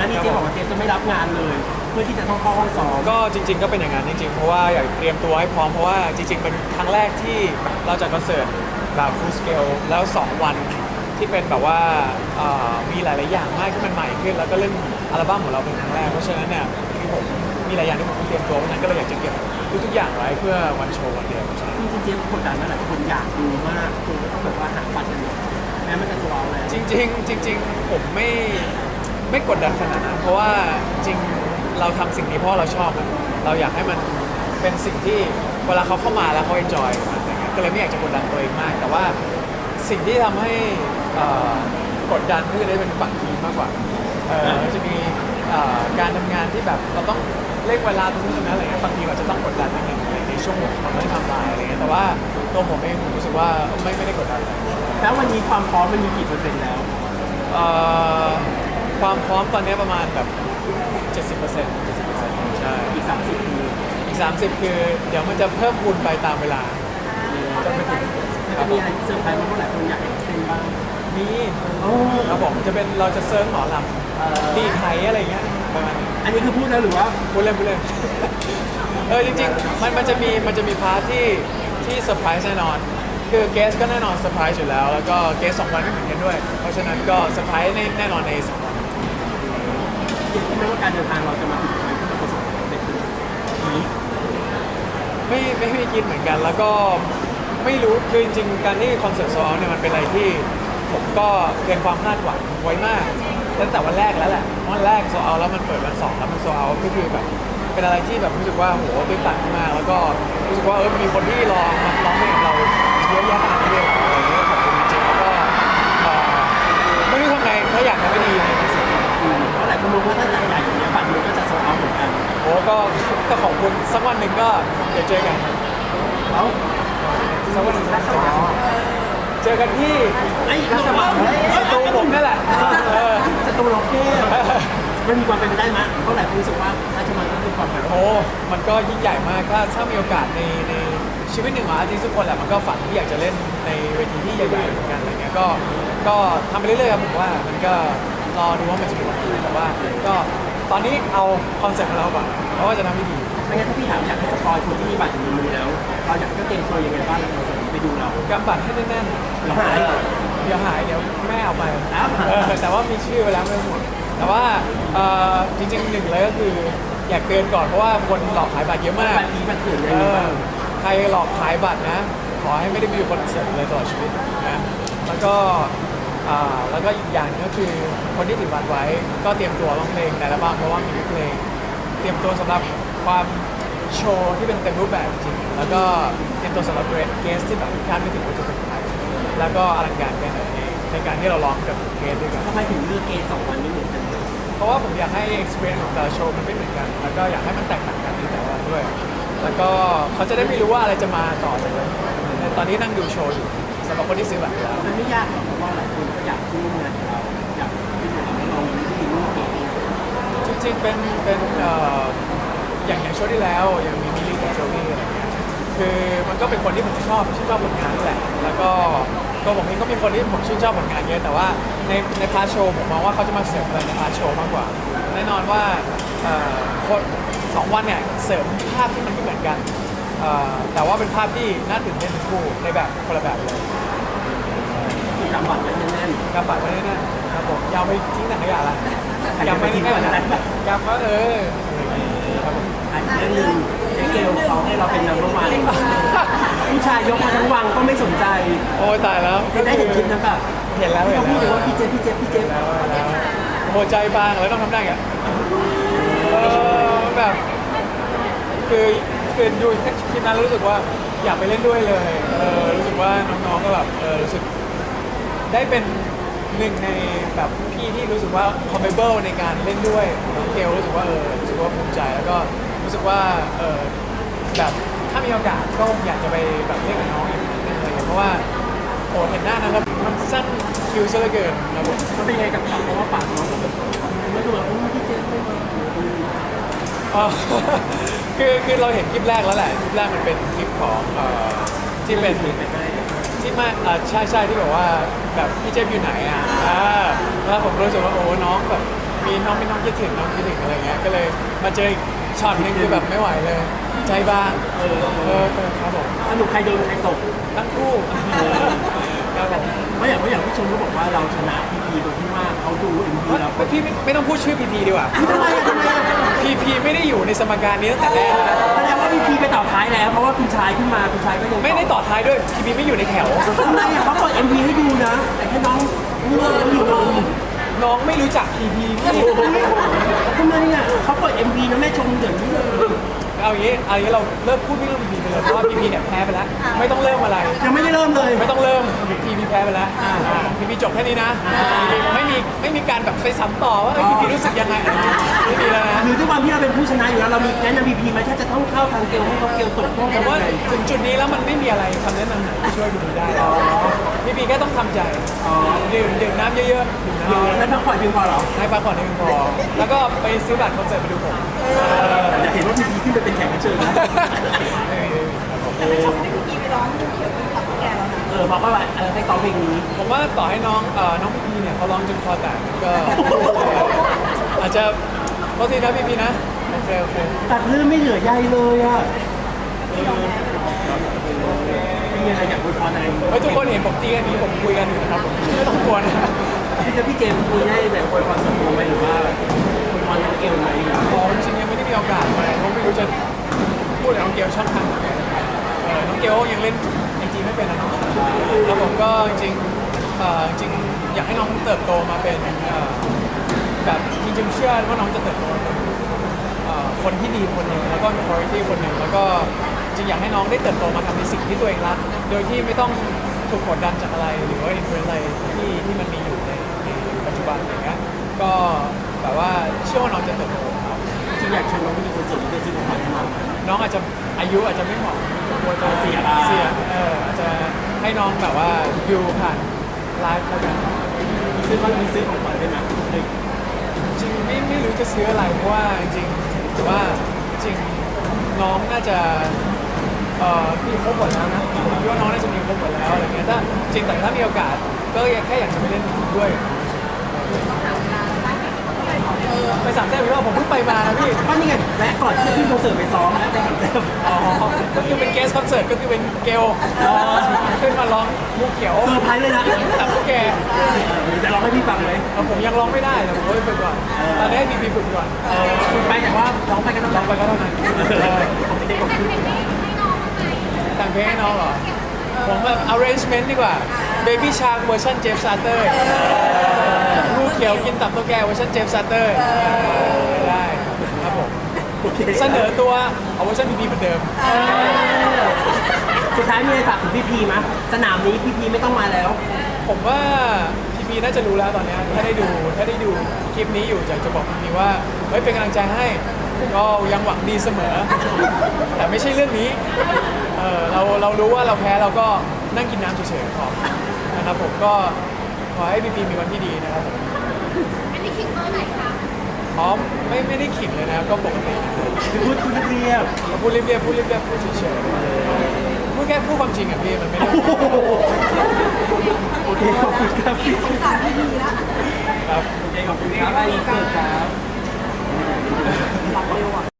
หน้านี้เจ๊บอกว่าเจ๊จะไม่รับงานเลย เพื่อที่จะต้องเข้าห้องซ้อมก็จริง ๆ ก็เป็นอย่างนั้นจริงๆ เพราะว่าอยากเตรียมตัวให้พร้อมเพราะว่าจริง ๆ เป็นครั้งแรกที่เราจัดคอนเสิร์ตแบบ full scale แล้ว 2 วันที่เป็นแบบว่าเอ่อมีหลายๆอย่างมากที่มันใหม่ขึ้น แล้วก็เรื่องอัลบั้มของเราเป็นครั้งแรกเพราะฉะนั้นเนี่ยคือผมมีหลายอย่างที่ผมต้องเตรียมตัวเพราะฉะนั้นก็เลยอยากจะเก็บทุกๆอย่างไว้เพื่อวันโชว์วันเดียวใช่ จริงๆเจ๊กดดันนะหลายคนอยากดูมากคุณก็ต้องแบบว่าหาบัตรกันหมดแม้มันจะสวอลแล้วจริงๆจริง ๆ ผมไม่ ไม่กดดันขนาดนั้นเพราะว่าจริงเราทำสิ่งนี้เพราะเราชอบมันเราอยากให้มันเป็นสิ่งที่เวลาเขาเข้ามาแล้วเขาเอนจอยมันอะไรเงี้ยก็เลยไม่อยากจะกดดันตัวเองมาก แต่ว่าสิ่งที่ทำให้เอ่อกดดันก็คือได้เป็นฝั่งทีมมากกว่าเอ่อมันจะมีเอ่อการทำงานที่แบบเราต้องเร่งเวลาตรงนี้ตรงนั้นอะไรเงี้ยบางทีอาจจะต้องกดดันนิดนึงในในช่วงของการทำลายอะไรเงี้ยแต่ว่าตัวผมเองผมรู้สึกว่าไม่ไม่ได้กดดันอะไรแล้ววันนี้ความพร้อมมันมีกี่เปอร์เซ็นต์แล้วเอ่อ ความพร้อมตอนนี้ประมาณแบบ 70% 70%ใช่ อีกสามสิบคือ อีก 30 คือ เดี๋ยวมันจะเพิ่มคูณไปตามเวลาจนไปถึงมันครัจะบผมีมอะไรเซอร์ไพรส์เพราะว่าหลายคนอยากเห็นเต้นบ้างมีโอ้ครับผมจะเป็นเราจะเซิร์ฟหมอลำดีไทยอะไรเงี้ยประมาณนี้ อันนี้คือพูดแล้วหรือว่า พูดเล่นพูดเล่น เออจริงๆมันมันจะมีมันจะมีพาร์ทที่ที่เซอร์ไพรส์แน่นอน คือเกสก็แน่นอนเซอร์ไพรส์อยู่แล้ว แล้วก็เกสสองวันไม่เหมือนกันด้วย เพราะฉะนั้นก็เซอร์ไพรส์แน่นอนในสองวันคิด ไหมว่าการเดินทางเราจะมาถึงตรงนี้เพื่อประสบความสำเร็จนี้ไม่ไม่ไม่คิดเหมือนกัน แล้วก็ไม่รู้คือจริงๆการที่คอนเสิร์ตโซลเนี่ยมันเป็นอะไรที่ผมก็เกินความคาดหวังไว้มากตั้งแต่วันแรกแล้วแหละวันแรกโซเอาแล้วมันเปิดวันสองแล้วมันโซเอาก็คือแบบเป็นอะไรที่แบบรู้สึกว่าโหตื่นตันมากแล้วก็รู้สึกว่าเออมีคนที่รอมาร้องเพลงเราเยอะแยะขนาดนี้เลย ก็ก็ขอบคุณสักวันหนึ่งก็เดี๋ยวเจอกันแล้วสักวันหนึ่งจะได้เจอกันเจอกันที่ไอ้รัชมังสตูผมนั่นแหละเออจะตูล็อกเก้มันมีความเป็นไปได้ไหมเพราะหลายคนรู้สึกว่าราชมังก็คือความแบบโอ้มันก็ยิ่งใหญ่มากถ้าถ้ามีโอกาสในในชีวิตหนึ่งของอาร์ติสต์ทุกคนแหละมันก็ฝันที่อยากจะเล่นในเวทีที่ใหญ่ๆเหมือนกันอะไรเงี้ยก็ก็ทำไปเรื่อยๆครับผมว่ามันก็รอดูว่ามันจะมีวันที่แต่ว่าก็ ตอนนี้เอาคอนเซ็ปต์ของเราก่อนเพราะว่าจะทำให้ดีไม่งั้นถ้าพี่ถามอยากให้สปอยคนที่มีบัตรอยู่ในมือแล้วเราอยากก็เตรียมตัวยังไงบ้างในคอนเสิร์ตไปดูเรากำบัตรให้แน่นๆเดี๋ยวหายเดี๋ยวหายเดี๋ยวแม่เอาไปอ้าวเออแต่ว่ามีชื่อไว้แล้วไม่ต้องห่วงแต่ว่าเอ่อจริงๆหนึ่งเลยก็คืออยากเตือนก่อนเพราะว่าคนหลอกขายบัตรเยอะมากบัตรผีบัตรเถื่อนอะไรอเอย่างเงี้ยอบ้าง ใครหลอกขายบัตรนะ ขอให้ไม่ได้ไปอยู่คอนเสิร์ตเลยตลอดชีวิตนะแล้วก็ อ่าแล้วก็อีกอย่างหนึงก็คือคนที่ถือบัตรไว้ ก็เตรียมตัวร้องเพลงในอัลบั้มเพราะว่ามีทุกเพลง เตรียมตัวสำหรับความโชว์ที่เป็นเต็มรูปแบบจริงๆแล้วก็เตรียมตัวสำหรับเกสที่แบบคาดไม่ถึงว่าจะเป็นใครแล้วก็อลังการแค่ไหนในการที่เราร้องกับเกสด้วยกัน ทำไมถึงเลือกเกย์สองวันไม่เหมือนกันเพราะว่าผมอยากให้ experience ของแต่ละโชว์มันไม่เหมือนกัน แล้วก็อยากให้มันแตกต่างกันในแต่ละวันด้วย แล้วก็เขาจะได้ไม่รู้ว่าอะไรจะมาต่อจากนั้นในตอนนี้นั่งดูโชว์อยู่ สำหรับคนที่ซื้อบัตรไปแล้วมันไม่ยากหรอกเพราะว่าหลายคนก็อยากร่วมงานกับเราอยากที่จะทำให้เรามีที่ร่วมเกย์จริงๆเป็นเป็นเอ่ออย่างอย่างโชว์ที่แล้วอย่างมีมิลลี่กับโจวี่อะไรเงี้ยคือมันก็เป็นคนที่ผมชอบชื่นชอบผลงานนั่นแหละแล้วก็ตัวผมเองก็มีคนที่ผมชื่นชอบผลงานเยอะแต่ว่าในในพาร์ทโชว์ผมมองว่าเขาจะมาเสริมอะไรในพาร์ทโชว์มากกว่า แน่นอนว่าเอ่อคนสองวันเนี่ยเสริมภาพที่มันไม่เหมือนกันเอ่อแต่ว่าเป็นภาพที่น่าตื่นเต้นทั้งคู่ในแบบคนละแบบเลยคือกำบัตรมันแน่นกำบัดไว้แน่ๆครับผมอยาวไปทิ้งถังขยะละๆยำไม่ทิ้งก่ขอนยะนะยำก็เออครับผมอันนี้เรื่องหนึ่งเจ๊เกลเขาให้เราเป็นนัมเบอร์วันผู้ชายยกมาทั้งวังก็ไม่สนใจโอ้ยตายแล้วได้ได้เห็นคลิปนั้นแบบเห็นแล้วเห็เขานพูดเลยแล้วว่าพี่เจฟพี่เจฟพี่เจฟแล้วแล้วโหใจบางแล้วต้องทำได้ไงเออแบบคือ คือดูคลิปนั้นรู้สึกว่าอยากไปเล่นด้วยเลยเออรู้สึกว่าน้องๆก็แบบเออรู้สึก ได้เป็นหนึ่งในแบบพี่ที่รู้สึกว่า compatible ในการเล่นด้วยน้องเกลรู้สึกว่าเออรู้สึกว่าภูมิใจแล้วก็รู้สึกว่าเออแบบถ้ามีโอกาสก็อยากจะไปแบบเล่นกับน้องอีกนิดหนึ่งเงี้ยเพราะว่าโอ้เห็นหน้านั้นแล้วมันสั้นคิวซะเหลือเกินครับผม มันเป็นไงกับเขาเพราะว่าปากน้องก็แบบไม่ดูแบบโอ้พี่เจฟไม่มา อ๋อคือคือเราเห็นคลิปแรกแล้วแหละคลิปแรกมันเป็นคลิปของเอ่อที่เป็นที่มาอ่าใช่ใช่ที่แบบว่าแบบพี่เจฟอยู่ไหนอะอ่าแล้วผมรู้สึกว่าโอ้น้องแบบมีน้องมีน้องคิดถึงน้องคิดถึงอะไรเงี้ยก็เลยมาเจออีกช็อตหนึงคือแบบไม่ไหวเลย ใจบ้างเออเออครับผมสนุกใครโดนใครตกทั้งคู่ ครับผมเพราะอย่างเพราะอย่างพี่ชมก็บอกว่าเราชนะพีพีตรงที่ว่าเขาดูเอ็มพีเราไม่พี่ไม่ไม่ต้องพูดชื่อพีพีดีกว่าทำไมอะทำไมอะพีพีไม่ได้อยู่ในสมการนี้ตั้งแต่แรกนะแสดงว่าพีพีไปต่อท้ายแล้ว เพราะว่าคุณชายขึ้นมาคุณชายก็ยังไม่ได้ต่อท้ายด้วยพีพีไม่อยู่ในแถว ทำไมอะเขาเปิดเอ็มพีให้ดูนะแต่แค่น้องเลือกแล้วอยู่ตรงน้องไม่รู้จักพีพีพี่ทำไมอะเขาเปิดเอ็มพีนะแม่ชมเดี๋ยวนี้เลย เอาอย่างนี้เอาอย่างนี้เราเลิกพูดเรื่องพีพีไปเลยเพราะว่าพีพีเนี่ยแพ้ไปแล้ว ไม่ต้องเริ่มอะไร ยังไม่ได้เริ่มเลย ไม่ต้องเริ่มพีพีแพ้ไปแล้วพีพีจบแค่นี้นะ ไม่มีไม่มีการแบบไปซ้ำต่อว่าพีพีรู้สึกยังไงไม่มีแล้วนะหรือด้วยความที่เราเป็นผู้ชนะอยู่แล้วเรามีแนะนำพีพีไหมถ้าจะต้องเข้าทางเกลให้เขาเกลตกต้องผมทำว่ายังไงถึงจุดนี้แล้วมันไม่มีอะไรคำแนะนำไหนที่ช่วยพีพีได้พีพีแค่ต้องทำใจดื่มดื่มน้ำเยอะๆดื่มหรือน้ำแล้วพักผ่อนเพียงพอเหรอให้พักผ่อนให้เพียงพอแล้วก็ไปซื้อบัตรคอนเสิร์ตไปดูผมอยากเห็นว่า เออให้ซ้อมเพลงนี้ ผมว่าต่อให้น้องเอ่อน้องพีพีเนี่ยเขาร้องจนคอแตกก็ อาจจะโทษทีนะพีพีนะโอเคโอเคตัดเรื่องไม่เหลือใยเลยอะมีอะไรอยากพูดพรอะไรเฮ้ยทุกคนเห็นผมตีกันนี้ผมคุยกันอยู่นะครับผมไม่ต้องกลัวนะพี่จะพี่เจมส์คุยให้แบบอวยพรส่วนตัวไหมหรือว่าอวยพรน้องเกลไหมอ๋อจริงๆยังไม่ได้มีโอกาสไปเพราะไม่รู้จะพูดกับน้องเกลช่องทางไหนเออน้องเกลยังเล่น ไม่เป็นนะเนาะแล้วผมก็จริงๆเอ่อจริงอยากให้น้องเติบโตมาเป็นเอ่อแบบจริงๆเชื่อว่าน้องจะเติบโตเป็นเอ่อคนที่ดีคนหนึ่งแล้วก็มีคุณภาพคนหนึ่งแล้วก็จริงอยากให้น้องได้เติบโตมาทำในสิ่งที่ตัวเองรักโดยที่ไม่ต้องถูกกดดันจากอะไรหรือว่าอินฟลูเอนซ์อะไรที่ที่มันมีอยู่ในในปัจจุบันอย่างเงี้ยก็แบบว่าเชื่อว่าน้องจะเติบโตครับ อยากชวนน้องไปดูคอนเสิร์ตไปซื้อของขวัญให้น้อง น้องอาจจะอายุอาจจะไม่เหมาะกลัวจะเสียเสียเอออาจจะให้น้องแบบว่าดูผ่านไลฟ์แล้วกันซื้อเขามีซื้อของขวัญได้ไหมจริงไม่ไม่รู้จะซื้ออะไรเพราะว่าจริงแต่ว่าจริงน้องน่าจะเอ่อมีครบหมดแล้วนะผมคิดว่าน้องน่าจะมีครบหมดแล้วอะไรเงี้ยถ้าจริงแต่ถ้ามีโอกาสก็แค่อยากจะไปเล่นด้วย ไปสามแต้มพี่ว่าผมเพิ่งไปมานะพี่ก็นี่ไงและก่อนที่ขึ้นคอนเสิร์ตไปซ้อมแล้วไปสามแต้มอ๋อก็คือเป็นเกสคอนเสิร์ตก็คือเป็นเกลขึ้นมาร้องมุกเขียวเซอร์ไพรส์เลยนะตับตุ๊กแกจะร้องให้พี่ฟังไหมเอาผมยังร้องไม่ได้แต่ผมก็ไปฝึกก่อนตอนนี้ให้พีพีฝึกก่อนเออคุณไปแต่ว่าร้องไปก็ต้องร้ร้อองงไปไปก็เท่านั้นของเด็กของคุณแต่งเพลงให้น้องเหรอผมแบบ arrangement ดีกว่า Baby Shark เวอร์ชันเจฟซาเตอร์ลูกเขียวกินตับตุ๊กแกเวอร์ชันเจฟซาเตอร์ได้ครับผมโอเคเสนอตัวเอาเวอร์ชันพีพีเหมือนเดิม สุดท้ายมีอะไรฝากถึงพี่พีมะสนามนี้พี่พีไม่ต้องมาแล้ว ผมว่าพีพีน่าจะรู้แล้วตอนเนี้ยถ้าได้ดูถ้าได้ดูคลิปนี้อยู่อยากจะบอกพีพีว่าเฮ้ยเป็นกำลังใจให้ก็ยังหวังดีเสมอ แต่ไม่ใช่เรื่องนี้เออเราเรารู้ว่าเราแพ้เราก็ นั่งกินน้ำเฉยๆพอนะครับผมก็ขอให้พีพีมีวันที่ดีนะครับผมอันนี้คิดเบอร์ไหนคะพร้อมไม่ไม่ได้ขิงเลยนะครับก็ปกติคือพูดคุณเรียบพูดเรียบๆพูดเรียบๆพูดเฉยๆพูดแค่พูดความจริงอะพี่มันไม่ได้โอเคขอบคุณครับพี่สงสารพี่ดีละครับโอเคขอบคุณครับไอ้เกิดครับ